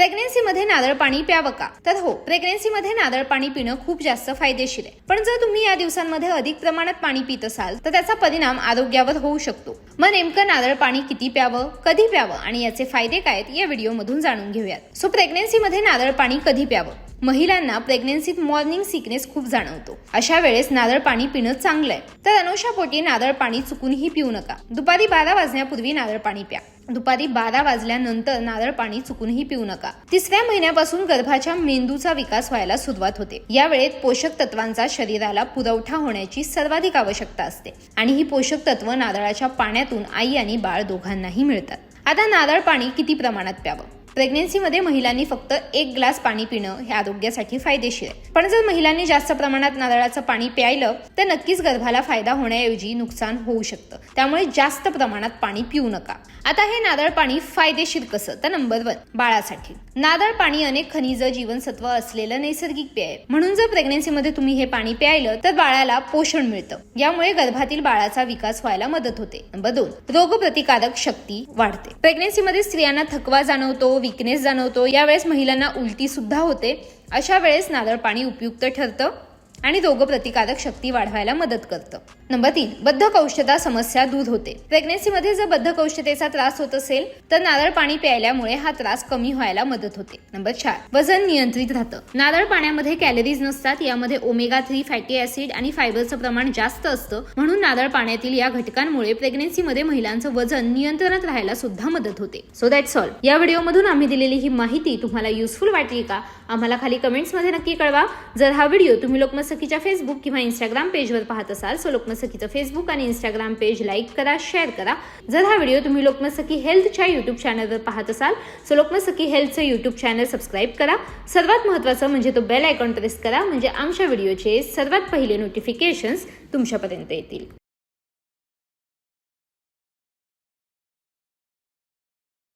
प्रेग्नेन्सीमध्ये नारळ पाणी प्यावं का? तर हो प्रेग्नेन्सीमध्ये नारळ पाणी पिणं खूप जास्त फायदेशीर आहे. पण जर तुम्ही या दिवसांमध्ये अधिक प्रमाणात पाणी पित असाल तर त्याचा परिणाम आरोग्यावर होऊ शकतो. मग नेमकं नारळ पाणी किती प्यावं कधी प्यावं आणि याचे फायदे काय आहेत या व्हिडिओमधून जाणून घेऊयात. सो प्रेग्नेन्सीमध्ये नारळ पाणी कधी प्यावं? महिलांना प्रेग्नेन्सीत मॉर्निंग सिकनेस खूप जाणवतो. अशा वेळेस नारळ पाणी पिणं चांगलं आहे तर अनुषापोटी नारळ पाणी चुकूनही पिऊ नका. दुपारी बारा वाजण्यापूर्वी नारळ पाणी प्या. दुपारी बारा वाजल्यानंतर नारळ पाणी चुकूनही पिऊ नका. तिसऱ्या महिन्यापासून गर्भाच्या मेंदूचा विकास व्हायला सुरुवात होते. यावेळेत पोषक तत्वांचा शरीराला पुरवठा होण्याची सर्वाधिक आवश्यकता असते. आणि ही पोषक तत्व नारळाच्या पाण्यातून आई आणि बाळ दोघांनाही मिळतात. आता नारळ पाणी किती प्रमाणात प्यावं? प्रेग्नेन्सीमध्ये महिलांनी फक्त एक ग्लास पाणी पिणं हे आरोग्यासाठी फायदेशीर. आहे पण जर महिलांनी जास्त प्रमाणात नारळाचं पाणी प्यायलं तर नक्कीच गर्भाला फायदा होण्याऐवजी नुकसान होऊ शकतं. त्यामुळे जास्त प्रमाणात पाणी पिऊ नका. आता हे नारळ पाणी फायदेशीर कसं? तर नंबर वन बाळासाठी. नारळ पाणी अनेक खनिज जीवनसत्व असलेलं नैसर्गिक पेय. आहे म्हणून जर प्रेग्नेन्सीमध्ये तुम्ही हे पाणी प्यायलं तर बाळाला पोषण मिळतं. यामुळे गर्भातील बाळाचा विकास व्हायला मदत होते. नंबर दोन रोगप्रतिकारक शक्ती वाढते. प्रेग्नेन्सीमध्ये स्त्रियांना थकवा जाणवतो विकनेस जाणवतो. यावेळेस महिलांना उलटी सुद्धा होते. अशा वेळेस नारळ पाणी उपयुक्त ठरतं. आणि रोगप्रतिकारक शक्ती वाढवायला मदत करतं. नंबर तीन बद्धकौशता समस्या दूर होते. प्रेग्नेन्सीमध्ये जर बद्धकौशतेचा त्रास होत असेल तर नारळ पाणी प्यायल्यामुळे हा त्रास कमी व्हायला मदत होते. नंबर चार वजन नियंत्रित राहतं. नारळ पाण्यामध्ये कॅलरीज नसतात यामध्ये ओमेगा थ्री फॅटी ऍसिड आणि फायबरचं प्रमाण जास्त असतं म्हणून नारळ पाण्यातील या घटकांमुळे प्रेग्नेन्सीमध्ये महिलांचं वजन नियंत्रणात राहायला सुद्धा मदत होते. सो दॅट्स ऑल या व्हिडिओमधून आम्ही दिलेली ही माहिती तुम्हाला युजफुल वाटली का? आम्हाला खाली कमेंट्समध्ये नक्की कळवा. जर हा व्हिडिओ तुम्ही सखीच्या फेसबुक किंवा इंस्टाग्राम पेजवर पाहत असाल सो लोकमतसखीचं फेसबुक आणि इंस्टाग्राम पेज लाईक करा शेअर करा. जर हा व्हिडिओ तुम्ही लोकमतसखी हेल्थच्या युट्यूब चॅनलवर पाहत असाल सो लोकमतसखी हेल्थचं युट्यूब चॅनल सबस्क्राईब करा. सर्वात महत्त्वाचं म्हणजे तो बेल आयकॉन प्रेस करा म्हणजे आमच्या व्हिडिओचे सर्वात पहिले नोटिफिकेशन्स तुमच्यापर्यंत येतील.